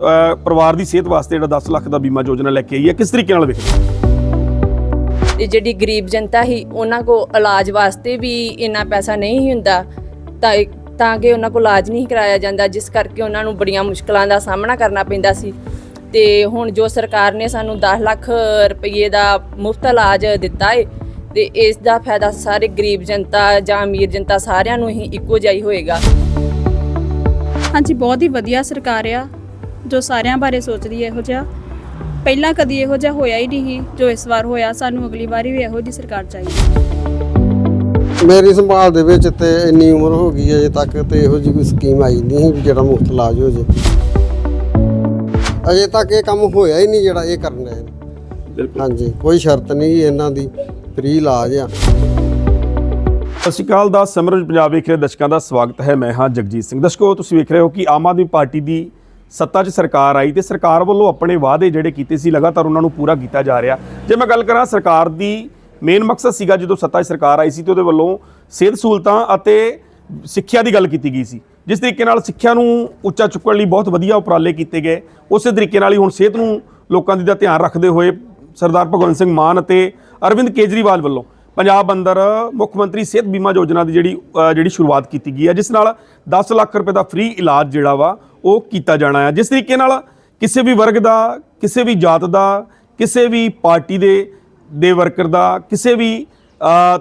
ਪਰਿਵਾਰ ਦੀ ਸਿਹਤ ਵਾਸਤੇ ਜਿਹੜਾ 10 ਲੱਖ ਦਾ ਬੀਮਾ ਯੋਜਨਾ ਲੈ ਕੇ ਆਈ ਹੈ ਕਿਸ ਤਰੀਕੇ ਨਾਲ ਵੇਖਦੇ ਹੋ? ਤੇ ਜਿਹੜੀ ਗਰੀਬ ਜਨਤਾ ਸੀ ਉਹਨਾਂ ਕੋ ਇਲਾਜ ਵਾਸਤੇ ਵੀ ਇੰਨਾ ਪੈਸਾ ਨਹੀਂ ਹੁੰਦਾ ਤਾਂ ਤਾਂ ਕਿ ਉਹਨਾਂ ਕੋ ਇਲਾਜ ਨਹੀਂ ਕਰਾਇਆ ਜਾਂਦਾ ਜਿਸ ਕਰਕੇ ਉਹਨਾਂ ਨੂੰ ਬੜੀਆਂ ਮੁਸ਼ਕਲਾਂ ਦਾ ਸਾਹਮਣਾ ਕਰਨਾ ਪੈਂਦਾ ਸੀ। ਤੇ ਹੁਣ ਜੋ ਸਰਕਾਰ ਨੇ ਸਾਨੂੰ 10 ਲੱਖ ਰੁਪਏ ਦਾ ਮੁਫਤ ਇਲਾਜ ਦਿੱਤਾ ਹੈ ਤੇ ਇਸ ਦਾ ਫਾਇਦਾ ਸਾਰੇ ਗਰੀਬ ਜਨਤਾ ਜਾਂ ਅਮੀਰ ਜਨਤਾ ਸਾਰਿਆਂ ਨੂੰ ਹੀ ਇੱਕੋ ਜਿਹਾ ਹੀ ਹੋਏਗਾ। ਹਾਂਜੀ ਬਹੁਤ ਹੀ ਵਧੀਆ ਸਰਕਾਰ ਆ। ਜੋ ਸਾਰਿਆਂ ਬਾਰੇ ਸੋਚਦੀ ਹੈ ਇਹੋ ਜਿਹਾ। ਪਹਿਲਾਂ ਕਦੀ ਇਹੋ ਜਿਹਾ ਹੋਇਆ ਹੀ ਨਹੀਂ ਜੋ ਇਸ ਵਾਰ ਹੋਇਆ ਸਾਨੂੰ ਅਗਲੀ ਵਾਰੀ ਵੀ ਇਹੋ ਜਿਹੀ ਸਰਕਾਰ ਚਾਹੀਦੀ ਮੇਰੀ ਸੰਭਾਲ ਦੇ ਵਿੱਚ ਤੇ ਇੰਨੀ ਉਮਰ ਹੋ ਗਈ ਹੈ ਅਜੇ ਤੱਕ ਤੇ ਇਹੋ ਜਿਹੀ ਕੋਈ ਸਕੀਮ ਆਈ ਨਹੀਂ ਜਿਹੜਾ ਮੁਫਤ ਇਲਾਜ ਹੋ ਜੇ। ਅਜੇ ਤੱਕ ਇਹ ਕੰਮ ਹੋਇਆ ਹੀ ਨਹੀਂ ਜਿਹੜਾ ਇਹ ਕਰਨਾ ਹੈ ਬਿਲਕੁਲ। ਹਾਂਜੀ ਕੋਈ ਸ਼ਰਤ ਨਹੀਂ ਇਹਨਾਂ ਦੀ ਫ੍ਰੀ ਇਲਾਜ ਆ। ਸਤਿ ਸ਼੍ਰੀ ਅਕਾਲ ਦਾ ਸਮਰਜ ਪੰਜਾਬ ਵੇਖ ਰਹੇ ਦਰਸ਼ਕਾਂ ਦਾ ਸਵਾਗਤ ਹੈ। ਮੈਂ ਹਾਂ ਜਗਜੀਤ ਸਿੰਘ। ਦਰਸ਼ਕੋ ਤੁਸੀਂ ਵੇਖ ਰਹੇ ਹੋ ਕਿ ਆਮ ਆਦਮੀ ਪਾਰਟੀ ਦੀ ਸੱਤਾ 'ਚ ਸਰਕਾਰ ਆਈ ਤੇ ਸਰਕਾਰ ਵੱਲੋਂ ਆਪਣੇ ਵਾਅਦੇ ਜਿਹੜੇ ਕੀਤੇ ਸੀ ਲਗਾਤਾਰ ਉਹਨਾਂ ਨੂੰ ਪੂਰਾ ਕੀਤਾ ਜਾ ਰਿਹਾ। ਜੇ ਮੈਂ ਗੱਲ ਕਰਾਂ ਸਰਕਾਰ ਦੀ ਮੇਨ ਮਕਸਦ ਸੀਗਾ ਜਦੋਂ ਸੱਤਾ 'ਚ ਸਰਕਾਰ ਆਈ ਸੀ ਤੇ ਉਹਦੇ ਵੱਲੋਂ ਸਿਹਤ ਸਹੂਲਤਾਂ ਅਤੇ ਸਿੱਖਿਆ ਦੀ ਗੱਲ ਕੀਤੀ ਗਈ ਸੀ। ਜਿਸ ਤਰੀਕੇ ਨਾਲ ਸਿੱਖਿਆ ਨੂੰ ਉੱਚਾ ਚੁੱਕਣ ਲਈ ਬਹੁਤ ਵਧੀਆ ਉਪਰਾਲੇ ਕੀਤੇ ਗਏ। ਉਸੇ ਤਰੀਕੇ ਨਾਲ ਹੀ ਹੁਣ ਸਿਹਤ ਨੂੰ ਲੋਕਾਂ ਦੀ ਦਾ ਧਿਆਨ ਰੱਖਦੇ ਹੋਏ ਸਰਦਾਰ ਭਗਵੰਤ ਸਿੰਘ ਮਾਨ ਅਤੇ ਅਰਵਿੰਦ ਕੇਜਰੀਵਾਲ ਵੱਲੋਂ ਪੰਜਾਬ ਅੰਦਰ ਮੁੱਖ ਮੰਤਰੀ ਸਿਹਤ ਬੀਮਾ ਯੋਜਨਾ ਦੀ ਜਿਹੜੀ ਜਿਹੜੀ ਸ਼ੁਰੂਆਤ ਕੀਤੀ ਗਈ ਹੈ, ਜਿਸ ਨਾਲ 10 ਲੱਖ ਰੁਪਏ ਦਾ ਫ੍ਰੀ ਇਲਾਜ ਜਿਹੜਾ ਵਾ, ਉਹ ਕੀਤਾ ਜਾਣਾ ਹੈ। ਜਿਸ ਤਰੀਕੇ ਨਾਲ ਕਿਸੇ ਵੀ ਵਰਗ ਦਾ, ਕਿਸੇ ਵੀ ਜਾਤ ਦਾ, ਕਿਸੇ ਵੀ ਪਾਰਟੀ ਦੇ ਦੇ ਵਰਕਰ ਦਾ, ਕਿਸੇ ਵੀ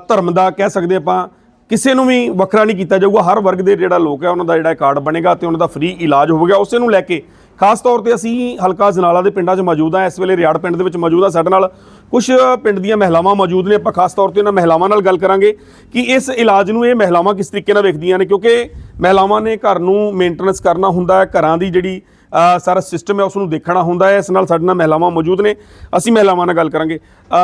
ਧਰਮ ਦਾ ਕਹਿ ਸਕਦੇ ਆਪਾਂ, ਕਿਸੇ ਨੂੰ ਵੀ ਵੱਖਰਾ ਨਹੀਂ ਕੀਤਾ ਜਾਊਗਾ। ਹਰ ਵਰਗ ਦੇ ਜਿਹੜਾ ਲੋਕ ਹੈ, ਉਹਨਾਂ ਦਾ ਜਿਹੜਾ ਕਾਰਡ ਬਣੇਗਾ ਤੇ ਉਹਨਾਂ ਦਾ ਫ੍ਰੀ ਇਲਾਜ ਹੋਵੇਗਾ। ਉਸੇ ਨੂੰ ਲੈ ਕੇ ਖਾਸ ਤੌਰ ਤੇ ਅਸੀਂ ਹਲਕਾ ਜਨਾਲਾ ਦੇ ਪਿੰਡਾਂ 'ਚ ਮੌਜੂਦ ਹਾਂ। ਇਸ ਵੇਲੇ ਰਿਆੜ ਪਿੰਡ ਦੇ ਵਿੱਚ ਮੌਜੂਦ ਹਾਂ ਸਾਡੇ ਨਾਲ। ਕੁਝ ਪਿੰਡ ਦੀਆਂ ਮਹਿਲਾਵਾਂ ਮੌਜੂਦ ਨੇ। ਆਪਾਂ ਖਾਸ ਤੌਰ ਤੇ ਉਹਨਾਂ ਮਹਿਲਾਵਾਂ ਨਾਲ ਗੱਲ ਕਰਾਂਗੇ ਕਿ ਇਸ ਇਲਾਜ ਨੂੰ ਇਹ ਮਹਿਲਾਵਾਂ ਕਿਸ ਤਰੀਕੇ ਨਾਲ ਵੇਖਦੀਆਂ ਨੇ। ਕਿਉਂਕਿ ਮਹਿਲਾਵਾਂ ਨੇ ਘਰ ਨੂੰ ਮੇਨਟੇਨੈਂਸ ਕਰਨਾ ਹੁੰਦਾ ਹੈ। ਘਰਾਂ ਦੀ ਜਿਹੜੀ ਸਾਰਾ ਸਿਸਟਮ ਹੈ ਉਸ ਨੂੰ ਦੇਖਣਾ ਹੁੰਦਾ ਹੈ। ਇਸ ਨਾਲ ਸਾਡੇ ਨਾਲ ਮਹਿਲਾਵਾਂ ਮੌਜੂਦ ਨੇ। ਅਸੀਂ ਮਹਿਲਾਵਾਂ ਨਾਲ ਗੱਲ ਕਰਾਂਗੇ।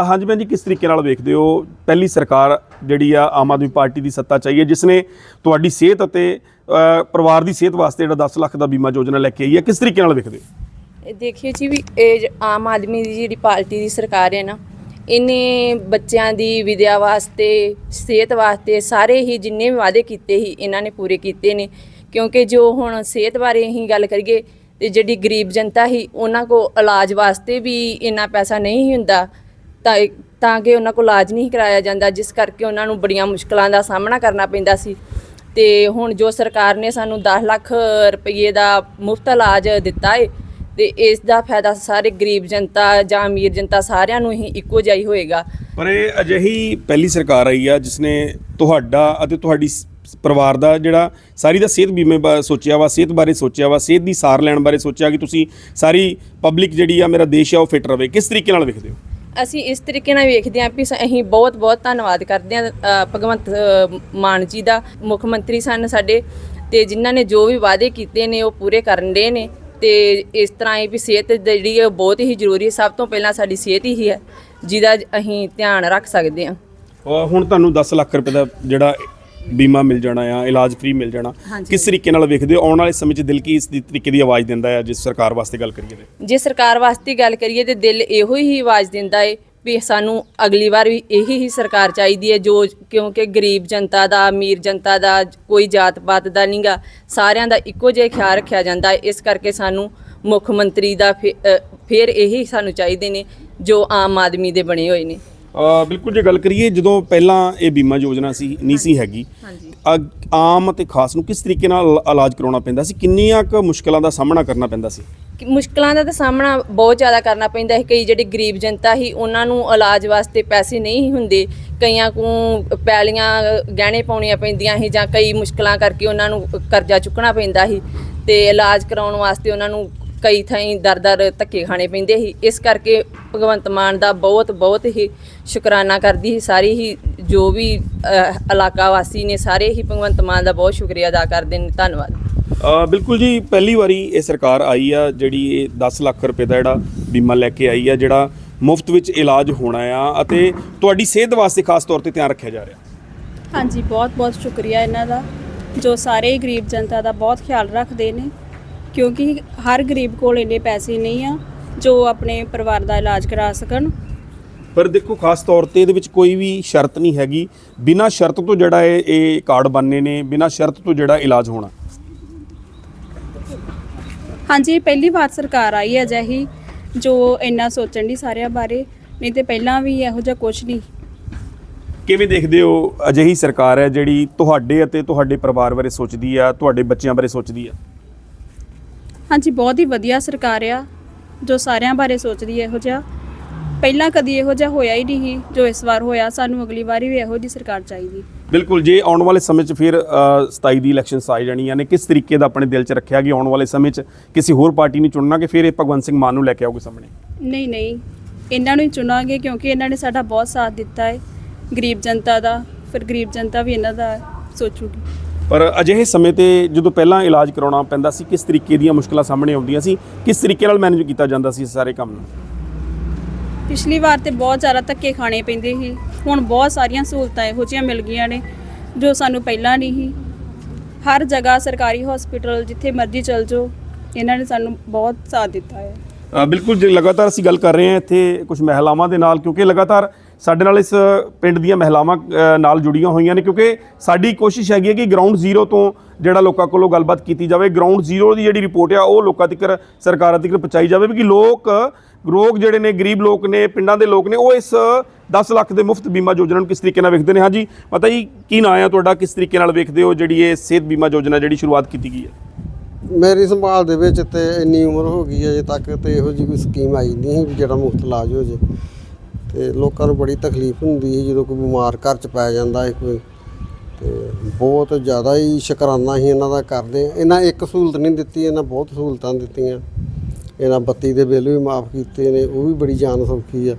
ਹਾਂਜੀ ਭੈਣ ਜੀ, ਕਿਸ ਤਰੀਕੇ ਨਾਲ ਵੇਖਦੇ ਹੋ? ਪਹਿਲੀ ਸਰਕਾਰ ਜਿਹੜੀ ਆ, ਆਮ ਆਦਮੀ ਪਾਰਟੀ ਦੀ ਸੱਤਾ ਚਾਹੀਏ ਜਿਸ ਨੇ ਤੁਹਾਡੀ ਸਿਹਤ ਅਤੇ ਪਰਿਵਾਰ ਦੀ ਸਿਹਤ ਵਾਸਤੇ ਜਿਹੜਾ 10 ਲੱਖ ਦਾ ਬੀਮਾ ਯੋਜਨਾ ਲੈ ਕੇ ਆਈ ਹੈ, ਕਿਸ ਤਰੀਕੇ ਨਾਲ ਵੇਖਦੇ ਇਹ ਦੇਖਿਓ ਜੀ ਵੀ ਇਹ ਜ- ਆਮ ਆਦਮੀ ਦੀ ਜਿਹੜੀ ਪਾਰਟੀ ਦੀ ਸਰਕਾਰ ਹੈ ਨਾ, ਇਹਨੇ ਬੱਚਿਆਂ ਦੀ ਵਿਦਿਆ ਵਾਸਤੇ, ਸਿਹਤ ਵਾਸਤੇ ਸਾਰੇ ਹੀ ਜਿੰਨੇ ਵੀ ਵਾਅਦੇ ਕੀਤੇ ਸੀ, ਇਹਨਾਂ ਨੇ ਪੂਰੇ ਕੀਤੇ ਨੇ। ਕਿਉਂਕਿ ਜੋ ਹੁਣ ਸਿਹਤ ਬਾਰੇ ਹੀ ਗੱਲ ਕਰੀਏ, ਤੇ ਜਿਹੜੀ ਗਰੀਬ ਜਨਤਾ ਸੀ, ਉਹਨਾਂ ਕੋ ਇਲਾਜ ਵਾਸਤੇ ਵੀ ਇੰਨਾ ਪੈਸਾ ਨਹੀਂ ਹੁੰਦਾ। ਤਾਂ ਤਾਂ ਕਿ ਉਹਨਾਂ ਕੋਲ ਇਲਾਜ ਨਹੀਂ ਕਰਾਇਆ ਜਾਂਦਾ, ਜਿਸ ਕਰਕੇ ਉਹਨਾਂ ਨੂੰ ਬੜੀਆਂ ਮੁਸ਼ਕਲਾਂ ਦਾ ਸਾਹਮਣਾ ਕਰਨਾ ਪੈਂਦਾ ਸੀ। ਤੇ ਹੁਣ ਜੋ ਸਰਕਾਰ ਨੇ ਸਾਨੂੰ 10 ਲੱਖ ਰੁਪਏ ਦਾ ਮੁਫਤ ਇਲਾਜ ਦਿੱਤਾ ਹੈ ਤੇ ਇਸ ਦਾ ਫਾਇਦਾ ਸਾਰੇ ਗਰੀਬ ਜਨਤਾ ਜਾਂ ਅਮੀਰ ਜਨਤਾ ਸਾਰਿਆਂ ਨੂੰ ਹੀ ਇੱਕੋ ਜਿਹਾ ਹੀ ਹੋਏਗਾ। ਪਰ ਇਹ ਅਜਿਹੀ ਪਹਿਲੀ ਸਰਕਾਰ ਆਈ ਆ ਜਿਸ ਨੇ ਤੁਹਾਡਾ ਅਤੇ ਤੁਹਾਡੀ ਪਰਿਵਾਰ ਦਾ ਜਿਹੜਾ ਸਾਰੀ ਦਾ ਸਿਹਤ ਬੀਮੇ ਬਾਰੇ ਸੋਚਿਆ ਵਾ, ਸਿਹਤ ਬਾਰੇ ਸੋਚਿਆ ਵਾ, ਸਿਹਤ ਦੀ ਸਾਰ ਲੈਣ ਬਾਰੇ ਸੋਚਿਆ ਕਿ ਤੁਸੀਂ ਸਾਰੀ ਪਬਲਿਕ ਜਿਹੜੀ ਆ ਮੇਰਾ ਦੇਸ਼ ਆ ਉਹ ਫਿਟ ਰਵੇ। ਕਿਸ ਤਰੀਕੇ ਨਾਲ ਵੇਖਦੇ ਹੋ? ਅਸੀਂ ਇਸ ਤਰੀਕੇ ਨਾਲ ਵੇਖਦੇ ਹਾਂ ਵੀ ਸ- ਅਸੀਂ ਬਹੁਤ ਬਹੁਤ ਧੰਨਵਾਦ ਕਰਦੇ ਹਾਂ ਅ, ਭਗਵੰਤ ਅ, ਮਾਨ ਜੀ ਦਾ ਮੁੱਖ ਮੰਤਰੀ ਸਨ ਸਾਡੇ ਤੇ ਜਿਨ੍ਹਾਂ ਨੇ ਜੋ ਵੀ ਵਾਅਦੇ ਕੀਤੇ ਨੇ ਉਹ ਪੂਰੇ ਕਰਨ ਦੇ ਨੇ ਤੇ ਇਸ ਤਰ੍ਹਾਂ ਹੀ ਵੀ ਸਿਹਤ ਜਿਹੜੀ ਹੈ ਉਹ ਬਹੁਤ ਹੀ ਜ਼ਰੂਰੀ ਹੈ ਸਭ ਤੋਂ ਪਹਿਲਾਂ ਸਾਡੀ ਸਿਹਤ ਹੀ ਹੈ ਜਿਹਦਾ ਅਸੀਂ ਧਿਆਨ ਰੱਖ ਸਕਦੇ ਹਾਂ। ਔਰ ਹੁਣ ਤੁਹਾਨੂੰ 10 ਲੱਖ ਰੁਪਏ ਦਾ ਜਿਹੜਾ ਬੀਮਾ ਮਿਲ ਜਾਣਾ ਆ ਇਲਾਜ ਫ੍ਰੀ ਮਿਲ ਜਾਣਾ। ਕਿਸ ਤਰੀਕੇ ਨਾਲ ਵੇਖਦੇ ਹੋ? ਆਉਣ ਵਾਲੇ ਸਮੇਂ 'ਚ ਦਿਲ ਕੀ ਇਸ ਦੀ ਤਰੀਕੇ ਦੀ ਆਵਾਜ਼ ਦਿੰਦਾ ਹੈ ਜਿਸ ਸਰਕਾਰ ਵਾਸਤੇ ਗੱਲ ਕਰੀਏ ਤੇ? ਜੇ ਸਰਕਾਰ ਵਾਸਤੇ ਗੱਲ ਕਰੀਏ ਤੇ ਦਿਲ ਇਹੋ ਹੀ ਆਵਾਜ਼ ਦਿੰਦਾ ਏ ਵੀ ਸਾਨੂੰ ਅਗਲੀ ਵਾਰ ਵੀ ਇਹੀ ਹੀ ਸਰਕਾਰ ਚਾਹੀਦੀ ਹੈ ਜੋ ਕਿਉਂਕਿ ਗਰੀਬ ਜਨਤਾ ਦਾ ਅਮੀਰ ਜਨਤਾ ਦਾ ਕੋਈ ਜਾਤ ਪਾਤ ਦਾ ਨਹੀਂਗਾ ਸਾਰਿਆਂ ਦਾ ਇੱਕੋ ਜਿਹਾ ਖਿਆਲ ਰੱਖਿਆ ਜਾਂਦਾ ਇਸ ਕਰਕੇ ਸਾਨੂੰ ਮੁੱਖ ਮੰਤਰੀ ਦਾ ਫਿਰ ਇਹੀ ਸਾਨੂੰ ਚਾਹੀਦੇ ਨੇ ਜੋ ਆਮ ਆਦਮੀ ਦੇ ਬਣੇ ਹੋਏ ਨੇ। ਬਿਲਕੁਲ ਜੇ ਗੱਲ ਕਰੀਏ ਜਦੋਂ ਪਹਿਲਾਂ ਇਹ ਬੀਮਾ ਯੋਜਨਾ ਸੀ ਨਹੀਂ ਸੀ ਹੈਗੀ ਅ- ਆਮ ਅਤੇ ਖਾਸ ਨੂੰ ਕਿਸ ਤਰੀਕੇ ਨਾਲ ਇਲਾ- ਇਲਾਜ ਕਰਾਉਣਾ ਪੈਂਦਾ ਸੀ? ਕਿੰਨੀਆਂ ਕੁ ਮੁਸ਼ਕਲਾਂ ਦਾ ਸਾਹਮਣਾ ਕਰਨਾ ਪੈਂਦਾ ਸੀ? ਕਿ ਮੁਸ਼ਕਲਾਂ ਦਾ ਤਾਂ ਸਾਹਮਣਾ ਬਹੁਤ ਜ਼ਿਆਦਾ ਕਰਨਾ ਪੈਂਦਾ ਹੈ ਕਈ ਜਿਹੜੀ ਗਰੀਬ ਜਨਤਾ ਸੀ ਉਹਨਾਂ ਨੂੰ ਇਲਾਜ ਵਾਸਤੇ ਪੈਸੇ ਨਹੀਂ ਹੁੰਦੇ। ਕਈਆਂ ਨੂੰ ਪੈਲੀਆਂ ਗਹਿਣੇ ਪਾਉਣੀਆਂ ਪੈਂਦੀਆਂ ਸੀ ਜਾਂ ਕਈ ਮੁਸ਼ਕਲਾਂ ਕਰਕੇ ਉਹਨਾਂ ਨੂੰ ਕਰਜ਼ਾ ਚੁੱਕਣਾ ਪੈਂਦਾ ਸੀ। ਤੇ ਇਲਾਜ ਕਰਾਉਣ ਵਾਸਤੇ ਉਹਨਾਂ ਨੂੰ ਕਈ ਥਾਈਂ ਦਰ-ਦਰ ਧੱਕੇ ਖਾਣੇ ਪੈਂਦੇ ਸੀ। ਇਸ ਕਰਕੇ ਭਗਵੰਤ ਮਾਨ ਦਾ ਬਹੁਤ ਬਹੁਤ ਹੀ ਸ਼ੁਕਰਾਨਾ ਕਰਦੀ ਸੀ। ਸਾਰੀ ਹੀ ਜੋ ਵੀ ਇਲਾਕਾ ਵਾਸੀ ਨੇ ਸਾਰੇ ਹੀ ਭਗਵੰਤ ਮਾਨ ਦਾ ਬਹੁਤ ਸ਼ੁਕਰੀਆ ਅਦਾ ਕਰਦੇ ਨੇ। ਧੰਨਵਾਦ। ਬਿਲਕੁਲ ਜੀ ਪਹਿਲੀ ਵਾਰੀ ਇਹ ਸਰਕਾਰ ਆਈ ਆ ਜਿਹੜੀ ਇਹ 10 ਲੱਖ ਰੁਪਏ ਦਾ ਜਿਹੜਾ ਬੀਮਾ ਲੈ ਕੇ ਆਈ ਆ ਜਿਹੜਾ ਮੁਫਤ ਵਿੱਚ ਇਲਾਜ ਹੋਣਾ ਆ ਅਤੇ ਤੁਹਾਡੀ ਸਿਹਤ ਵਾਸਤੇ ਖਾਸ ਤੌਰ ਤੇ ਧਿਆਨ ਰੱਖਿਆ ਜਾ ਰਿਹਾ। ਹਾਂਜੀ ਬਹੁਤ ਬਹੁਤ ਸ਼ੁਕਰੀਆ ਇਹਨਾਂ ਦਾ ਜੋ ਸਾਰੇ ਹੀ ਗਰੀਬ ਜਨਤਾ ਦਾ ਬਹੁਤ ਖਿਆਲ ਰੱਖਦੇ ਨੇ ਕਿਉਂਕਿ ਹਰ ਗਰੀਬ ਕੋਲ ਇੰਨੇ ਪੈਸੇ ਨਹੀਂ ਆ ਜੋ ਆਪਣੇ ਪਰਿਵਾਰ ਦਾ ਇਲਾਜ ਕਰਾ ਸਕਣ। ਪਰ ਦੇਖੋ ਖਾਸ ਤੌਰ ਤੇ ਇਹਦੇ ਵਿੱਚ ਕੋਈ ਵੀ ਸ਼ਰਤ ਨਹੀਂ ਹੈਗੀ। ਬਿਨਾਂ ਸ਼ਰਤ ਤੋਂ ਜਿਹੜਾ ਇਹ ਇਹ ਕਾਰਡ ਬਣਨੇ ਨੇ ਬਿਨਾਂ ਸ਼ਰਤ ਤੋਂ ਜਿਹੜਾ ਇਲਾਜ ਹੋਣਾ। ਹਾਂਜੀ ਪਹਿਲੀ ਵਾਰ ਸਰਕਾਰ ਆਈ ਹੈ ਅਜਿਹੀ ਜੋ ਇੰਨਾ ਸੋਚਣ ਦੀ ਸਾਰਿਆਂ ਬਾਰੇ। ਨਹੀਂ ਤੇ ਪਹਿਲਾਂ ਵੀ ਇਹੋ ਜਿਹਾ ਕੁਝ ਨਹੀਂ। ਕਿਵੇਂ ਦੇਖਦੇ ਹੋ ਅਜਿਹੀ ਸਰਕਾਰ ਹੈ ਜਿਹੜੀ ਤੁਹਾਡੇ ਅਤੇ ਤੁਹਾਡੇ ਪਰਿਵਾਰ ਬਾਰੇ ਸੋਚਦੀ ਆ ਤੁਹਾਡੇ ਬੱਚਿਆਂ ਬਾਰੇ ਸੋਚਦੀ ਆ? ਹਾਂਜੀ ਬਹੁਤ ਹੀ ਵਧੀਆ ਸਰਕਾਰ ਆ ਜੋ ਸਾਰਿਆਂ ਬਾਰੇ ਸੋਚਦੀ ਹੈ ਇਹੋ ਜਿਹਾ। ਪਹਿਲਾਂ ਕਦੀ ਇਹੋ ਜਿਹਾ ਹੋਇਆ ਹੀ ਨਹੀਂ ਜੋ ਇਸ ਵਾਰ ਹੋਇਆ ਸਾਨੂੰ ਅਗਲੀ ਵਾਰੀ ਵੀ ਇਹੋ ਜਿਹੀ ਸਰਕਾਰ ਚਾਹੀਦੀ। ਬਿਲਕੁਲ ਜੇ ਆਉਣ ਵਾਲੇ ਸਮੇਂ 'ਚ ਫਿਰ ਅ, 27 ਦੀ ਇਲੈਕਸ਼ਨਸ ਆ ਜਾਣੀਆਂ ਨੇ ਕਿਸ ਤਰੀਕੇ ਦਾ ਆਪਣੇ ਦਿਲ 'ਚ ਰੱਖਿਆ ਕਿ ਆਉਣ ਵਾਲੇ ਸਮੇਂ 'ਚ ਕਿਸੇ ਹੋਰ ਪਾਰਟੀ ਨੂੰ ਚੁਣਨਾ ਕਿ ਫਿਰ ਇਹ ਭਗਵੰਤ ਸਿੰਘ ਮਾਨ ਨੂੰ ਲੈ ਕੇ ਆਓਗੇ ਸਾਹਮਣੇ? ਨਹੀਂ ਨਹੀਂ ਇਹਨਾਂ ਨੂੰ ਹੀ ਚੁਣਾਂਗੇ ਕਿਉਂਕਿ ਇਹਨਾਂ ਨੇ ਸਾਡਾ ਬਹੁਤ ਸਾਥ ਦਿੱਤਾ ਹੈ ਗਰੀਬ ਜਨਤਾ ਦਾ ਫਿਰ ਗਰੀਬ ਜਨਤਾ ਵੀ ਇਹਨਾਂ ਦਾ ਸੋਚੂਗੀ। ਪਰ ਅਜਿਹੇ ਸਮੇਂ ਤੇ ਜਦੋਂ ਪਹਿਲਾਂ ਇਲਾਜ ਕਰਾਉਣਾ ਪੈਂਦਾ ਸੀ ਕਿਸ ਤਰੀਕੇ ਦੀਆਂ ਮੁਸ਼ਕਲਾਂ ਸਾਹਮਣੇ ਆਉਂਦੀਆਂ ਸੀ ਕਿਸ ਤਰੀਕੇ ਨਾਲ ਮੈਨੇਜ ਕੀਤਾ ਜਾਂਦਾ ਸੀ ਸਾਰੇ ਕੰਮ ਨੂੰ? ਪਿਛਲੀ ਵਾਰ ਤੇ ਬਹੁਤ ਜ਼ਿਆਦਾ ਧੱਕੇ ਖਾਣੇ ਪੈਂਦੇ ਸੀ। ਹੁਣ ਬਹੁਤ ਸਾਰੀਆਂ ਸਹੂਲਤਾਂ ਇਹੋ ਜਿਹੀਆਂ ਮਿਲ ਗਈਆਂ ਨੇ, ਜੋ ਸਾਨੂੰ ਪਹਿਲਾਂ ਨਹੀਂ ਸੀ। ਹਰ ਜਗ੍ਹਾ ਸਰਕਾਰੀ ਹਸਪੀਟਲ ਜਿੱਥੇ ਮਰਜ਼ੀ ਚਲ ਜਾਓ, ਇਹਨਾਂ ਨੇ ਸਾਨੂੰ ਬਹੁਤ ਸਾਥ ਦਿੱਤਾ ਹੈ। ਬਿਲਕੁਲ ਜੇ ਲਗਾਤਾਰ ਅਸੀਂ ਗੱਲ ਕਰ ਰਹੇ ਹਾਂ ਇੱਥੇ ਕੁਝ ਮਹਿਲਾਵਾਂ ਦੇ ਨਾਲ, ਕਿਉਂਕਿ ਲਗਾਤਾਰ ਸਾਡੇ ਨਾਲ ਇਸ ਪਿੰਡ ਦੀਆਂ ਮਹਿਲਾਵਾਂ ਨਾਲ ਜੁੜੀਆਂ ਹੋਈਆਂ ਨੇ, ਕਿਉਂਕਿ ਸਾਡੀ ਕੋਸ਼ਿਸ਼ ਹੈਗੀ ਹੈ ਕਿ ਗਰਾਊਂਡ ਜ਼ੀਰੋ ਤੋਂ ਜਿਹੜਾ ਲੋਕਾਂ ਕੋਲੋਂ ਗੱਲਬਾਤ ਕੀਤੀ ਜਾਵੇ ਗਰਾਊਂਡ ਜ਼ੀਰੋ ਦੀ ਜਿਹੜੀ ਰਿਪੋਰਟ ਆ, ਉਹ ਲੋਕਾਂ ਤੱਕ ਸਰਕਾਰਾਂ ਤੱਕ ਪਹੁੰਚਾਈ ਜਾਵੇ, ਵੀ ਕਿ ਲੋਕ ਲੋਕ ਜਿਹੜੇ ਨੇ, ਗਰੀਬ ਲੋਕ ਨੇ, ਪਿੰਡਾਂ ਦੇ ਲੋਕ ਨੇ, ਉਹ ਇਸ 10 ਲੱਖ ਦੇ ਮੁਫਤ ਬੀਮਾ ਯੋਜਨਾ ਨੂੰ ਕਿਸ ਤਰੀਕੇ ਨਾਲ ਵੇਖਦੇ ਨੇ? ਹਾਂਜੀ ਪਤਾ ਜੀ, ਕੀ ਨਾਂ ਆ ਤੁਹਾਡਾ? ਕਿਸ ਤਰੀਕੇ ਨਾਲ ਵੇਖਦੇ ਹੋ ਜਿਹੜੀ ਇਹ ਸਿਹਤ ਬੀਮਾ ਯੋਜਨਾ ਜਿਹੜੀ ਸ਼ੁਰੂਆਤ ਕੀਤੀ ਗਈ ਹੈ? ਮੇਰੀ ਸੰਭਾਲ ਦੇ ਵਿੱਚ ਤੇ ਇੰਨੀ ਉਮਰ ਹੋ ਗਈ ਹੈ ਅਜੇ ਤੱਕ ਤੇ ਇਹੋ ਜਿਹੀ ਕੋਈ ਸਕੀਮ ਆਈ ਨਹੀਂ ਸੀ ਜਿਹੜਾ ਮੁਫਤ ਇਲਾਜ ਹੋ ਜੇ। ਤੇ ਲੋਕਾਂ ਨੂੰ ਬੜੀ ਤਕਲੀਫ ਹੁੰਦੀ ਹੈ ਜਦੋਂ ਕੋਈ ਬਿਮਾਰ ਘਰ ਚ ਪੈ ਜਾਂਦਾ ਹੈ ਕੋਈ। ਤੇ ਬਹੁਤ ਜ਼ਿਆਦਾ ਹੀ ਸ਼ੁਕਰਾਨਾ ਹੀ ਇਹਨਾਂ ਦਾ ਕਰਦੇ ਇਹਨਾਂ ਇੱਕ ਸਹੂਲਤ ਨਹੀਂ ਦਿੱਤੀ, ਇਹਨਾਂ ਬਹੁਤ ਸਹੂਲਤਾਂ ਦਿੱਤੀਆਂ। ਇਹਨਾਂ ਬੱਤੀ ਦੇ ਬਿੱਲ ਵੀ ਮਾਫ ਕੀਤੇ ਨੇ, ਉਹ ਵੀ ਬੜੀ ਜਾਨ ਸੌਖੀ ਆ।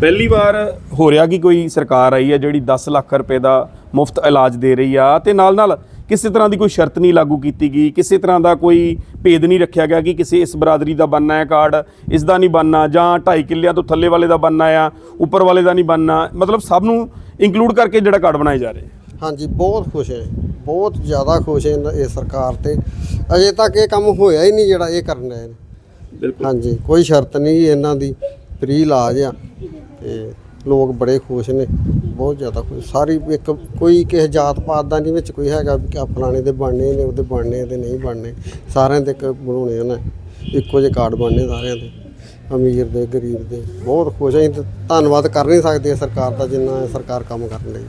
ਪਹਿਲੀ ਵਾਰ ਹੋ ਰਿਹਾ ਕਿ ਕੋਈ ਸਰਕਾਰ ਆਈ ਹੈ ਜਿਹੜੀ 10 ਲੱਖ ਰੁਪਏ ਦਾ ਮੁਫਤ ਇਲਾਜ ਦੇ ਰਹੀ ਆ ਤੇ ਨਾਲ ਨਾਲ ਕਿਸੇ ਤਰ੍ਹਾਂ ਦੀ ਕੋਈ ਸ਼ਰਤ ਨਹੀਂ ਲਾਗੂ ਕੀਤੀ ਗਈ, ਕਿਸੇ ਤਰ੍ਹਾਂ ਦਾ ਕੋਈ ਭੇਦ ਨਹੀਂ ਰੱਖਿਆ ਗਿਆ ਕਿ ਕਿਸੇ ਇਸ ਬਰਾਦਰੀ ਦਾ ਬਣਨਾ ਹੈ ਕਾਰਡ, ਇਸ ਦਾ ਨਹੀਂ ਬਣਨਾ ਜਾਂ 2.5 ਕਿੱਲਿਆਂ ਤੋਂ ਥੱਲੇ ਵਾਲੇ ਦਾ ਬਣਨਾ ਆ, ਉੱਪਰ ਵਾਲੇ ਦਾ ਨਹੀਂ ਬਣਨਾ ਮਤਲਬ ਸਭ ਨੂੰ ਇਨਕਲੂਡ ਕਰਕੇ ਜਿਹੜਾ ਕਾਰਡ ਬਣਾਏ ਜਾ ਰਹੇ ਹਾਂਜੀ ਬਹੁਤ ਖੁਸ਼ ਹੈ। ਬਹੁਤ ਜ਼ਿਆਦਾ ਖੁਸ਼ ਹੈ ਇਹ ਸਰਕਾਰ ਤੇ। ਅਜੇ ਤੱਕ ਇਹ ਕੰਮ ਹੋਇਆ ਹੀ ਨਹੀਂ ਜਿਹੜਾ ਇਹ ਕਰਨ ਰਹੇ ਨੇ। ਬਿਲਕੁਲ। ਹਾਂਜੀ ਕੋਈ ਸ਼ਰਤ ਨਹੀਂ ਇਹਨਾਂ ਦੀ। ਫ੍ਰੀ ਇਲਾਜ ਆ ਤੇ ਲੋਕ ਬੜੇ ਖੁਸ਼ ਨੇ। ਬਹੁਤ ਜ਼ਿਆਦਾ ਖੁਸ਼। ਸਾਰੀ ਇੱਕ ਕੋਈ ਕਿਸੇ ਜਾਤ ਪਾਤ ਦਾ ਨਹੀਂ ਵਿੱਚ ਕੋਈ ਹੈਗਾ ਵੀ ਕਿ ਫਲਾਣੇ ਦੇ ਬਣਨੇ ਨੇ ਉਹਦੇ ਬਣਨੇ ਤੇ ਨਹੀਂ ਬਣਨੇ। ਸਾਰਿਆਂ ਦੇ ਇੱਕ ਬਣਾਉਣੇ ਉਹਨਾਂ ਇੱਕੋ ਜਿਹੇ ਕਾਰਡ ਬਣਨੇ ਸਾਰਿਆਂ ਦੇ। ਅਮੀਰ ਦੇ ਗਰੀਬ ਦੇ। ਬਹੁਤ ਖੁਸ਼ ਹਾਂ ਧੰਨਵਾਦ ਕਰ ਨਹੀਂ ਸਕਦੇ ਸਰਕਾਰ ਦਾ ਜਿੰਨਾ ਸਰਕਾਰ ਕੰਮ ਕਰਨ ਲਈ।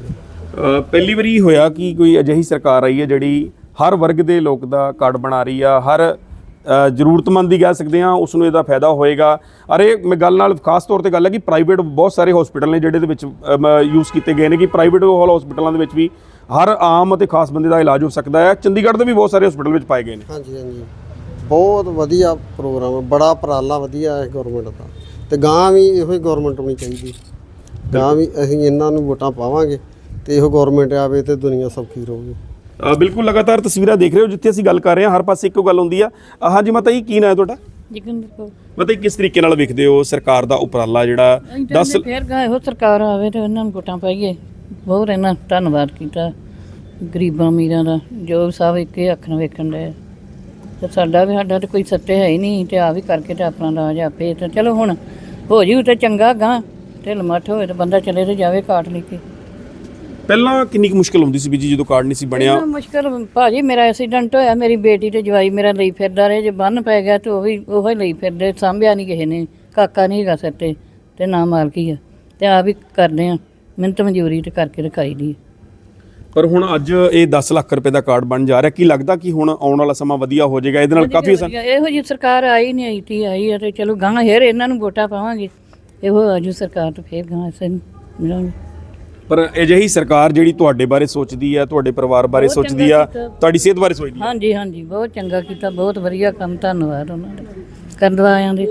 ਪਹਿਲੀ ਵਾਰੀ ਹੋਇਆ ਕਿ ਕੋਈ ਅਜਿਹੀ ਸਰਕਾਰ ਆਈ ਹੈ ਜਿਹੜੀ ਹਰ ਵਰਗ ਦੇ ਲੋਕ ਦਾ ਕਾਰਡ ਬਣਾ ਰਹੀ ਆ, ਹਰ ਜ਼ਰੂਰਤਮੰਦ ਦੀ ਕਹਿ ਸਕਦੇ ਆ ਉਸ ਨੂੰ ਇਹਦਾ ਫਾਇਦਾ ਹੋਏਗਾ। ਅਰੇ, ਮੈਂ ਗੱਲ ਨਾਲ ਖਾਸ ਤੌਰ ਤੇ ਗੱਲ ਹੈ ਕਿ ਪ੍ਰਾਈਵੇਟ ਬਹੁਤ ਸਾਰੇ ਹਸਪੀਟਲ ਨੇ ਜਿਹੜੇ ਦੇ ਵਿੱਚ ਯੂਜ਼ ਕੀਤੇ ਗਏ ਨੇ ਕਿ ਪ੍ਰਾਈਵੇਟ ਹਾਲ ਹਸਪੀਟਲਾਂ ਦੇ ਵਿੱਚ ਵੀ ਹਰ ਆਮ ਅਤੇ ਖਾਸ ਬੰਦੇ ਦਾ ਇਲਾਜ ਹੋ ਸਕਦਾ ਹੈ। ਚੰਡੀਗੜ੍ਹ ਦੇ ਵੀ ਬਹੁਤ ਸਾਰੇ ਹਸਪੀਟਲ ਵਿੱਚ ਪਾਏ ਗਏ ਨੇ। ਹਾਂਜੀ ਹਾਂਜੀ। ਬਹੁਤ ਵਧੀਆ ਪ੍ਰੋਗਰਾਮ ਹੈ ਬੜਾ ਉਪਰਾਲਾ ਵਧੀਆ ਹੈ ਗਵਰਨਮੈਂਟ ਦਾ। ਤੇ ਗਾਂ ਵੀ ਇਹੋ ਹੀ ਗਵਰਨਮੈਂਟ ਹੋਣੀ ਚਾਹੀਦੀ। ਗਾਂ ਵੀ ਅਸੀਂ ਇਹਨਾਂ ਨੂੰ ਵੋਟਾਂ ਪਾਵਾਂਗੇ। ਤੇ ਇਹੋ ਗਵਰਨਮੈਂਟ ਆਵੇ ਤੇ ਦੁਨੀਆ ਸੌਖੀ ਰਹੂਗੀ। ਅ, ਬਿਲਕੁਲ ਲਗਾਤਾਰ ਤਸਵੀਰਾਂ ਦੇਖ ਰਹੇ ਹੋ ਜਿੱਥੇ ਅਸੀਂ ਗੱਲ ਕਰ ਰਹੇ ਹਾਂ। ਹਰ ਪਾਸੇ ਇੱਕੋ ਗੱਲ ਹੁੰਦੀ ਆ। ਅ, ਹਾਂਜੀ ਮਾਤਾ ਜੀ ਕੀ ਨਾਂ ਹੈ ਤੁਹਾਡਾ? ਜਿਗਨ ਕੋ ਮਾਤਾ ਜੀ ਕਿਸ ਤਰੀਕੇ ਨਾਲ ਵੇਖਦੇ ਹੋ ਸਰਕਾਰ ਦਾ ਉਪਰਾਲਾ ਜਿਹੜਾ 10 ਫੇਰ ਗਾ ਇਹੋ ਸਰਕਾਰ ਆਵੇ ਤੇ ਉਹਨਾਂ ਨੂੰ ਵੋਟਾਂ ਪਾਈਏ। ਬਹੁਤ ਇਹਨਾਂ ਧੰਨਵਾਦ ਕੀਤਾ ਗਰੀਬਾਂ ਅਮੀਰਾਂ ਦਾ ਜੋ ਸਭ ਇੱਕੇ ਅੱਖ ਨਾਲ ਵੇਖਣ ਦੇ ਤੇ ਸਾਡਾ ਵੀ ਸਾਡਾ ਤੇ ਕੋਈ ਸੱਤੇ ਹੈ ਹੀ ਨਹੀਂ ਤੇ ਆ ਵੀ ਕਰਕੇ ਤੇ ਆਪਣਾ ਰਾਜ ਆਪੇ ਤੇ ਚਲੋ ਹੁਣ ਹੋ ਜੂ ਤੇ ਚੰਗਾ ਗਾਂ ਢਿੱਲ ਮੱਠ ਹੋਵੇ ਤੇ ਬੰਦਾ ਚਲੇ ਤੇ ਜਾਵੇ ਕਾਟ ਲੈ ਕੇ। ਪਹਿਲਾਂ ਕਿੰਨੀ ਕੁ ਮੁਸ਼ਕਲ ਹੁੰਦੀ ਸੀ ਵੀ ਜੀ ਜਦੋਂ ਕਾਰਡ ਨਹੀਂ ਸੀ ਬਣਿਆ? ਇੰਨਾ ਮੁਸ਼ਕਲ ਭਾਜੀ ਮੇਰਾ ਐਕਸੀਡੈਂਟ ਹੋਇਆ ਮੇਰੀ ਬੇਟੀ ਤੇ ਜਵਾਈ ਮੇਰਾ ਲਈ ਫਿਰਦਾ ਰਹੇ ਜੇ ਬੰਨ ਪੈ ਗਿਆ ਤੇ ਉਹ ਵੀ ਉਹ ਹੀ ਲਈ ਫਿਰਦੇ ਸਾਂਭਿਆ ਨਹੀਂ ਕਿਸੇ ਨੇ ਕਾਕਾ ਨਹੀਂ ਹੈਗਾ ਸਿਰ ਤੇ ਤੇ ਨਾ ਮਾਲਕੀ ਆ ਤੇ ਆ ਵੀ ਕਰਦੇ ਆ ਮਿਹਨਤ ਮਜ਼ਦੂਰੀ ਤੇ ਕਰਕੇ ਰਖਾਈ ਦੀ ਪਰ ਹੁਣ ਅੱਜ ਇਹ 10 ਲੱਖ ਰੁਪਏ ਦਾ ਕਾਰਡ ਬਣ ਜਾ ਰਿਹਾ ਕੀ ਲੱਗਦਾ ਕਿ ਹੁਣ ਆਉਣ ਵਾਲਾ ਸਮਾਂ ਵਧੀਆ ਹੋ ਜਾਏਗਾ? ਇਹਦੇ ਨਾਲ ਕਾਫੀ ਆਸਾਨ ਇਹੋ ਜੀ ਸਰਕਾਰ ਆਈ ਨਹੀਂ ਆਈ ਤੀ ਆਈ ਆ ਤੇ ਚਲੋ ਗਾਂ ਹੇਰ ਇਹਨਾਂ ਨੂੰ ਵੋਟਾਂ ਪਾਵਾਂਗੇ ਇਹੋ ਆਜੂ ਸਰਕਾਰ ਤੇ ਫੇਰ ਗਾਂ ਸੇ ਮਿਲਾਂਗੇ। ਪਰ ਅਜਿਹੀ ਸਰਕਾਰ ਜਿਹੜੀ ਤੁਹਾਡੇ ਬਾਰੇ ਸੋਚਦੀ ਹੈ ਤੁਹਾਡੇ ਪਰਿਵਾਰ ਬਾਰੇ ਬਹੁਤ ਸੋਚਦੀ ਚੰਗਾ ਆ ਕੀਤਾ। ਤੁਹਾਡੀ ਸਿਹਤ ਬਾਰੇ ਸੋਚਦੀ ਆ? ਹਾਂਜੀ ਹਾਂਜੀ ਬਹੁਤ ਚੰਗਾ ਕੀਤਾ ਬਹੁਤ ਵਧੀਆ ਕੰਮ ਧੰਨਵਾਦ ਉਹਨਾਂ ਦਾ ਕਰਦਾ ਆਇਆਂ ਦੇ।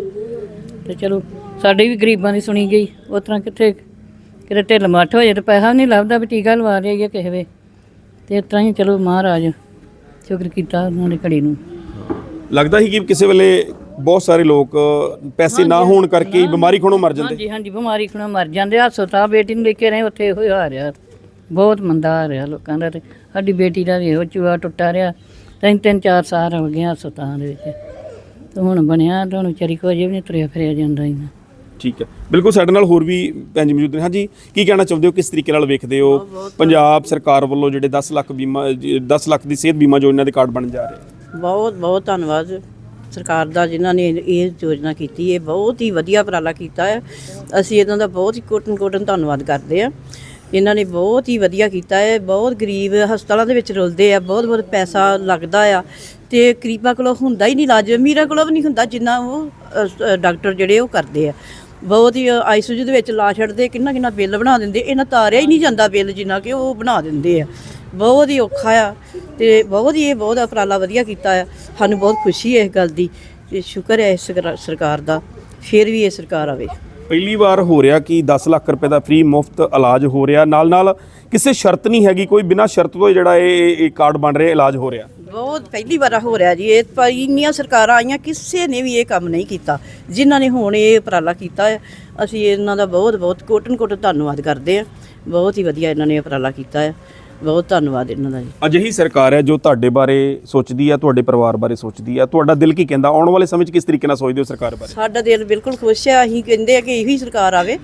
ਤੇ ਚਲੋ ਸਾਡੀ ਵੀ ਗਰੀਬਾਂ ਦੀ ਸੁਣੀ ਗਈ ਉਸ ਤਰ੍ਹਾਂ ਕਿੱਥੇ ਕਿਤੇ ਢਿੱਲ ਮੱਠ ਹੋ ਜਾਏ ਤੇ ਪੈਸਾ ਨਹੀਂ ਲੱਭਦਾ ਵੀ ਟੀਕਾ ਲਵਾ ਲਈਏ ਕਿਸੇ ਵੇ। ਤੇ ਇਸ ਤਰ੍ਹਾਂ ਹੀ ਚਲੋ ਮਹਾਰਾਜ ਸ਼ੁਕਰ ਕੀਤਾ ਉਹਨਾਂ ਦੀ ਘੜੀ ਨੂੰ। ਲੱਗਦਾ ਸੀ ਕਿ ਕਿਸੇ ਵੇਲੇ ਬਹੁਤ ਸਾਰੇ ਲੋਕ ਪੈਸੇ ਨਾ ਹੋਣ ਕਰਕੇ ਹੀ ਬਿਮਾਰੀ ਖੋਣੋਂ ਮਰ ਜਾਂਦੇ। ਹਾਂਜੀ ਹਾਂਜੀ ਬਿਮਾਰੀ ਖੁਣਾ ਮਰ ਜਾਂਦੇ। ਹਸਪਤਾਲ ਬੇਟੀ ਨੂੰ ਲੈ ਕੇ ਰਹੇ ਉੱਥੇ ਇਹੋ ਹੀ ਆ। ਰਿਹਾ ਬਹੁਤ ਮੰਦਾ ਆ ਰਿਹਾ ਲੋਕਾਂ ਦਾ ਤੇ। ਸਾਡੀ ਬੇਟੀ ਦਾ ਵੀ ਇਹੋ ਚੂਹਾ ਟੁੱਟਾ ਰਿਹਾ। ਤਿੰਨ ਤਿੰਨ ਚਾਰ ਸਾਲ ਹੋ ਗਏ ਹਸਪਤਾਲ ਦੇ ਵਿੱਚ। ਤੇ ਹੁਣ ਬਣਿਆ ਤੇ ਹੁਣ ਵਿਚਾਰੀ ਕੋ ਅਜੇ ਵੀ ਨਹੀਂ ਤੁਰਿਆ ਫਿਰਿਆ ਜਾਂਦਾ ਇਹਨਾਂ ਠੀਕ ਹੈ ਬਿਲਕੁਲ ਸਾਡੇ ਨਾਲ ਹੋਰ ਵੀ ਭੈਣ ਜੀ ਮੌਜੂਦ ਨੇ। ਹਾਂਜੀ ਕੀ ਕਹਿਣਾ ਚਾਹੁੰਦੇ ਹੋ? ਕਿਸ ਤਰੀਕੇ ਨਾਲ ਵੇਖਦੇ ਹੋ? ਪੰਜਾਬ ਸਰਕਾਰ ਵੱਲੋਂ ਜਿਹੜੇ 10 ਲੱਖ ਬੀਮਾ 10 ਲੱਖ ਦੀ ਸਿਹਤ ਬੀਮਾ ਯੋਜਨਾ ਦੇ ਕਾਰਡ ਬਣ ਜਾ ਰਹੇ ਬਹੁਤ ਬਹੁਤ ਧੰਨਵਾਦ। ਸਰਕਾਰ ਦਾ ਜਿਨ੍ਹਾਂ ਨੇ ਇਹ ਯੋਜਨਾ ਕੀਤੀ ਇਹ ਬਹੁਤ ਹੀ ਵਧੀਆ ਉਪਰਾਲਾ ਕੀਤਾ ਹੈ। ਅਸੀਂ ਇਹਨਾਂ ਦਾ ਬਹੁਤ ਹੀ ਕੋਟਨ ਕੋਟਨ ਧੰਨਵਾਦ ਕਰਦੇ ਹਾਂ। ਇਹਨਾਂ ਨੇ ਬਹੁਤ ਹੀ ਵਧੀਆ ਕੀਤਾ ਹੈ। ਬਹੁਤ ਗਰੀਬ ਹਸਪਤਾਲਾਂ ਦੇ ਵਿੱਚ ਰੁਲਦੇ ਆ ਬਹੁਤ ਬਹੁਤ ਪੈਸਾ ਲੱਗਦਾ ਆ। ਤੇ ਗਰੀਬਾਂ ਕੋਲੋਂ ਹੁੰਦਾ ਹੀ ਨਹੀਂ ਇਲਾਜ ਅਮੀਰਾਂ ਕੋਲੋਂ ਵੀ ਨਹੀਂ ਹੁੰਦਾ ਜਿੰਨਾ ਉਹ ਅ, ਡਾਕਟਰ ਜਿਹੜੇ ਉਹ ਕਰਦੇ ਆ। ਬਹੁਤ ਹੀ ਆਈਸੀਯੂ ਦੇ ਵਿੱਚ ਲਾ ਛੱਡਦੇ ਕਿੰਨਾ ਕਿੰਨਾ ਬਿੱਲ ਬਣਾ ਦਿੰਦੇ ਇਹਨਾਂ ਤਾਰਿਆ ਹੀ ਨਹੀਂ ਜਾਂਦਾ ਬਿੱਲ ਜਿੰਨਾ ਕਿ ਉਹ ਬਣਾ ਦਿੰਦੇ ਆ। ਬਹੁਤ ਹੀ ਔਖਾ ਆ ਤੇ ਬਹੁਤ ਹੀ ਇਹ ਬਹੁਤ ਉਪਰਾਲਾ ਵਧੀਆ ਕੀਤਾ ਆ। ਸਾਨੂੰ ਬਹੁਤ ਖੁਸ਼ੀ ਹੈ ਇਸ ਗੱਲ ਦੀ ਤੇ ਸ਼ੁਕਰ ਹੈ ਇਸ ਸਰਕਾ- ਸਰਕਾਰ ਦਾ। ਫਿਰ ਵੀ ਇਹ ਸਰਕਾਰ ਆਵੇ। ਪਹਿਲੀ ਵਾਰ ਹੋ ਰਿਹਾ ਕਿ 10 ਲੱਖ ਰੁਪਏ ਦਾ ਫ੍ਰੀ ਮੁਫਤ ਇਲਾਜ ਹੋ ਰਿਹਾ। ਨਾਲ ਨਾਲ ਕਿਸੇ ਸ਼ਰਤ ਨਹੀਂ ਹੈਗੀ ਕੋਈ ਬਿਨਾਂ ਸ਼ਰਤ ਤੋਂ ਜਿਹੜਾ ਇਹ ਇਹ ਕਾਰਡ ਬਣ ਰਿਹਾ ਇਲਾਜ ਹੋ ਰਿਹਾ। ਬਹੁਤ ਪਹਿਲੀ ਵਾਰ ਹੋ ਰਿਹਾ ਜੀ। ਇਹ ਪਰ ਇੰਨੀਆਂ ਸਰਕਾਰਾਂ ਆਈਆਂ ਕਿਸੇ ਨੇ ਵੀ ਇਹ ਕੰਮ ਨਹੀਂ ਕੀਤਾ। ਜਿਨ੍ਹਾਂ ਨੇ ਹੁਣ ਇਹ ਉਪਰਾਲਾ ਕੀਤਾ ਹੈ ਅਸੀਂ ਇਹਨਾਂ ਦਾ ਬਹੁਤ ਬਹੁਤ ਕੋਟਨ ਕੋਟਨ ਧੰਨਵਾਦ ਕਰਦੇ ਆ ਬਹੁਤ ਹੀ ਵਧੀਆ ਇਹਨਾਂ ਨੇ ਉਪਰਾਲਾ ਕੀਤਾ ਹੈ ਬਹੁਤ ਧੰਨਵਾਦ ਇਹਨਾਂ ਦਾ ਜੀ। ਅਜਿਹੀ ਸਰਕਾਰ ਹੈ ਜੋ ਤੁਹਾਡੇ ਬਾਰੇ ਸੋਚਦੀ ਹੈ ਤੁਹਾਡੇ ਪਰਿਵਾਰ ਬਾਰੇ ਸੋਚਦੀ ਹੈ ਤੁਹਾਡਾ ਦਿਲ ਕੀ ਕਹਿੰਦਾ? ਆਉਣ ਵਾਲੇ ਸਮੇਂ 'ਚ ਕਿਸ ਤਰੀਕੇ ਨਾਲ ਸੋਚਦੇ ਹੋ ਸਰਕਾਰ ਬਾਰੇ? ਸਾਡਾ ਦਿਲ ਬਿਲਕੁਲ ਖੁਸ਼ ਹੈ। ਅਸੀਂ ਕਹਿੰਦੇ ਆ ਕਿ ਇਹੀ ਸਰਕਾਰ ਆਵੇ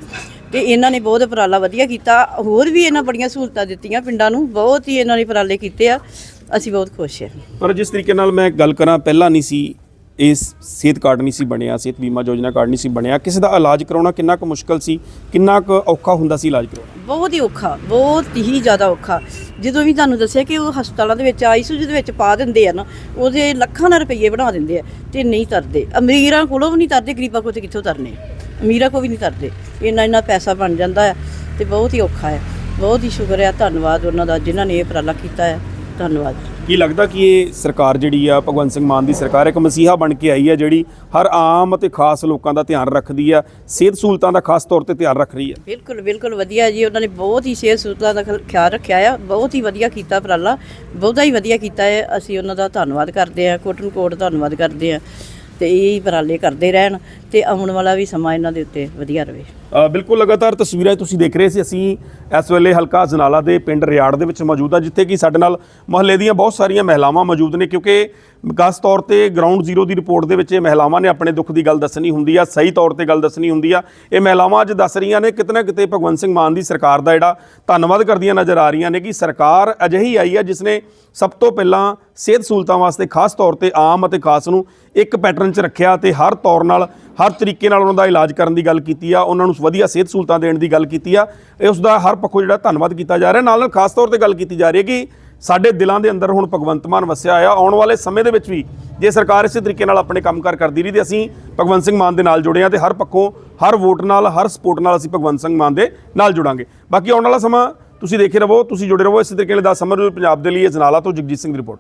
ਤੇ ਇਹਨਾਂ ਨੇ ਬਹੁਤ ਉਪਰਾਲਾ ਵਧੀਆ ਕੀਤਾ। ਹੋਰ ਵੀ ਇਹਨਾਂ ਬੜੀਆਂ ਸਹੂਲਤਾਂ ਦਿੱਤੀਆਂ ਪਿੰਡਾਂ ਨੂੰ। ਬਹੁਤ ਹੀ ਇਹਨਾਂ ਨੇ ਉਪਰਾਲੇ ਕੀਤੇ ਆ। ਅਸੀਂ ਬਹੁਤ ਖੁਸ਼ ਹਾਂ। ਪਰ ਜਿਸ ਤਰੀਕੇ ਨਾਲ ਮੈਂ ਗੱਲ ਕਰਾਂ ਪਹਿਲਾਂ ਨਹੀਂ ਸੀ ਇਸ ਸਿਹਤ ਕਾਰਡ ਨਹੀਂ ਸੀ ਬਣਿਆ ਸਿਹਤ ਬੀਮਾ ਯੋਜਨਾ ਕਾਰਡ ਨਹੀਂ ਸੀ ਬਣਿਆ। ਕਿਸੇ ਦਾ ਇਲਾਜ ਕਰਾਉਣਾ ਕਿੰਨਾ ਕੁ ਮੁਸ਼ਕਲ ਸੀ ਕਿੰਨਾ ਕੁ ਔਖਾ ਹੁੰਦਾ ਸੀ ਇਲਾਜ ਕਰਾਉਣਾ? ਬਹੁਤ ਹੀ ਔਖਾ, ਬਹੁਤ ਹੀ ਜ਼ਿਆਦਾ ਔਖਾ। ਜਦੋਂ ਵੀ ਤੁਹਾਨੂੰ ਦੱਸਿਆ ਕਿ ਉਹ ਹਸਪਤਾਲਾਂ ਦੇ ਵਿੱਚ ਆਈਸੀਯੂ ਦੇ ਵਿੱਚ ਪਾ ਦਿੰਦੇ ਆ ਨਾ, ਉਹਦੇ ਲੱਖਾਂ ਨਾਲ ਰੁਪਏ ਬਣਾ ਦਿੰਦੇ ਆ ਤੇ ਨਹੀਂ ਤਰਦੇ। ਅਮੀਰਾਂ ਕੋਲੋਂ ਵੀ ਨਹੀਂ ਤਰਦੇ, ਗਰੀਬਾਂ ਕੋਲ ਤੇ ਕਿੱਥੋਂ ਤਰਨੇ? ਅਮੀਰਾਂ ਕੋ ਵੀ ਨਹੀਂ ਤਰਦੇ। ਇੰਨਾ ਇੰਨਾ ਪੈਸਾ ਬਣ ਜਾਂਦਾ ਹੈ ਤੇ ਬਹੁਤ ਹੀ ਔਖਾ ਹੈ ਬਹੁਤ ਹੀ ਸ਼ੁਕਰ ਹੈ ਧੰਨਵਾਦ ਉਹਨਾਂ ਦਾ ਜਿਨ੍ਹਾਂ ਨੇ ਇਹ ਉਪਰਾਲਾ ਕੀਤਾ ਹੈ ਧੰਨਵਾਦ। ਕੀ ਲੱਗਦਾ ਕਿ ਇਹ ਸਰਕਾਰ ਜਿਹੜੀ ਆ, ਭਗਵੰਤ ਸਿੰਘ ਮਾਨ ਦੀ ਸਰਕਾਰ ਇੱਕ ਮਸੀਹਾ ਬਣ ਕੇ ਆਈ ਹੈ ਜਿਹੜੀ ਹਰ ਆਮ ਅਤੇ ਖਾਸ ਲੋਕਾਂ ਦਾ ਧਿਆਨ ਰੱਖਦੀ ਆ, ਸਿਹਤ ਸਹੂਲਤਾਂ ਦਾ ਖਾਸ ਤੌਰ ਤੇ ਧਿਆਨ ਰੱਖ ਰਹੀ ਹੈ ਬਿਲਕੁਲ ਬਿਲਕੁਲ ਵਧੀਆ ਜੀ, ਉਹਨਾਂ ਨੇ ਬਹੁਤ ਹੀ ਸਿਹਤ ਸਹੂਲਤਾਂ ਦਾ ਖਿਆਲ ਰੱਖਿਆ ਆ, ਬਹੁਤ ਹੀ ਵਧੀਆ ਕੀਤਾ ਉਪਰਾਲਾ, ਬਹੁਤਾ ਹੀ ਵਧੀਆ ਕੀਤਾ ਹੈ, ਅਸੀਂ ਉਹਨਾਂ ਦਾ ਧੰਨਵਾਦ ਕਰਦੇ ਹਾਂ, ਕੋਟਨ ਕੋਟ ਧੰਨਵਾਦ ਕਰਦੇ ਹਾਂ। ਤੇ ਇਹ ਉਪਰਾਲੇ ਕਰਦੇ ਰਹਿਣ ਤੇ ਆਉਣ ਵਾਲਾ ਵੀ ਸਮਾਂ ਇਹਨਾਂ ਦੇ ਉੱਤੇ ਵਧੀਆ ਰਹੇ। ਬਿਲਕੁਲ ਲਗਾਤਾਰ ਤਸਵੀਰਾਂ ਤੁਸੀਂ ਦੇਖ ਰਹੇ ਸੀ। ਅਸੀਂ ਇਸ ਵੇਲੇ ਹਲਕਾ ਜਨਾਲਾ ਦੇ ਪਿੰਡ ਰਿਆੜ ਦੇ ਵਿੱਚ ਮੌਜੂਦ ਆ ਜਿੱਥੇ ਕਿ ਸਾਡੇ ਨਾਲ ਮੁਹੱਲੇ ਦੀਆਂ ਬਹੁਤ ਸਾਰੀਆਂ ਮਹਿਲਾਵਾਂ ਮੌਜੂਦ ਨੇ, ਕਿਉਂਕਿ ਖਾਸ ਤੌਰ ਤੇ ਗਰਾਊਂਡ ਜ਼ੀਰੋ ਦੀ ਰਿਪੋਰਟ ਦੇ ਵਿੱਚ ਇਹ ਮਹਿਲਾਵਾਂ ਨੇ ਆਪਣੇ ਦੁੱਖ ਦੀ ਗੱਲ ਦੱਸਣੀ ਹੁੰਦੀ ਆ, ਸਹੀ ਤੌਰ ਤੇ ਗੱਲ ਦੱਸਣੀ ਹੁੰਦੀ ਆ। ਇਹ ਮਹਿਲਾਵਾਂ ਅੱਜ ਦੱਸ ਰਹੀਆਂ ਨੇ ਕਿਤੇ ਨਾ ਕਿਤੇ ਭਗਵੰਤ ਸਿੰਘ ਮਾਨ ਦੀ ਸਰਕਾਰ ਦਾ ਜਿਹੜਾ ਧੰਨਵਾਦ ਕਰਦੀਆਂ ਨਜ਼ਰ ਆ ਰਹੀਆਂ ਨੇ ਕਿ ਸਰਕਾਰ ਅਜਿਹੀ ਆਈ ਆ ਜਿਸ ਨੇ ਸਭ ਤੋਂ ਪਹਿਲਾਂ ਸਿਹਤ ਸਹੂਲਤਾਂ ਵਾਸਤੇ ਖਾਸ ਤੌਰ ਤੇ ਆਮ ਅਤੇ ਖਾਸ ਨੂੰ ਇੱਕ ਪੈਟਰਨ 'ਚ ਰੱਖਿਆ ਤੇ ਹਰ ਤੌਰ ਨਾਲ, ਹਰ ਤਰੀਕੇ ਨਾਲ ਉਹਨਾਂ ਦਾ ਇਲਾਜ ਕਰਨ ਦੀ ਗੱਲ ਕੀਤੀ ਆ, ਉਹਨਾਂ ਨੂੰ ਵਧੀਆ ਸਿਹਤ ਸਹੂਲਤਾਂ ਦੇਣ ਦੀ ਗੱਲ ਕੀਤੀ ਆ। ਇਹ ਉਸ ਦਾ ਹਰ ਪੱਖੋਂ ਜਿਹੜਾ ਧੰਨਵਾਦ ਕੀਤਾ ਜਾ ਰਿਹਾ ਨਾਲ ਨਾਲ ਖਾਸ ਤੌਰ ਤੇ ਗੱਲ ਕੀਤੀ ਜਾ ਰਹੀ ਹੈ ਕਿ ਸਾਡੇ ਦਿਲਾਂ ਦੇ ਅੰਦਰ ਹੁਣ ਭਗਵੰਤ ਮਾਨ ਵਸਿਆ ਆ ਆਉਣ ਵਾਲੇ ਸਮੇਂ ਦੇ ਵਿੱਚ ਵੀ ਜੇ ਸਰਕਾਰ ਇਸੇ ਤਰੀਕੇ ਨਾਲ ਆਪਣੇ ਕੰਮ ਕੰਮਕਾਰ ਕਰਦੀ ਰਹੀ ਤੇ ਅਸੀਂ ਭਗਵੰਤ ਸਿੰਘ ਮਾਨ ਦੇ ਨਾਲ ਜੁੜੇ ਆ ਤੇ ਹਰ ਪੱਖੋਂ, ਹਰ ਵੋਟ ਨਾਲ, ਹਰ ਸਪੋਰਟ ਨਾਲ ਅਸੀਂ ਭਗਵੰਤ ਸਿੰਘ ਮਾਨ ਦੇ ਨਾਲ ਜੁੜਾਂਗੇ। ਬਾਕੀ ਆਉਣ ਵਾਲਾ ਸਮਾਂ ਤੁਸੀਂ ਦੇਖੇ ਰਹੋ, ਤੁਸੀਂ ਜੁੜੇ ਰਹੋ ਇਸੇ ਤਰੀਕੇ ਨਾਲ ਦਾ ਸਮਰ ਪੰਜਾਬ ਦੇ ਲਈ ਇਹ ਜਨਾਲਾ ਤੋਂ ਜਗਜੀਤ ਸਿੰਘ ਦੀ ਰਿਪੋਰਟ।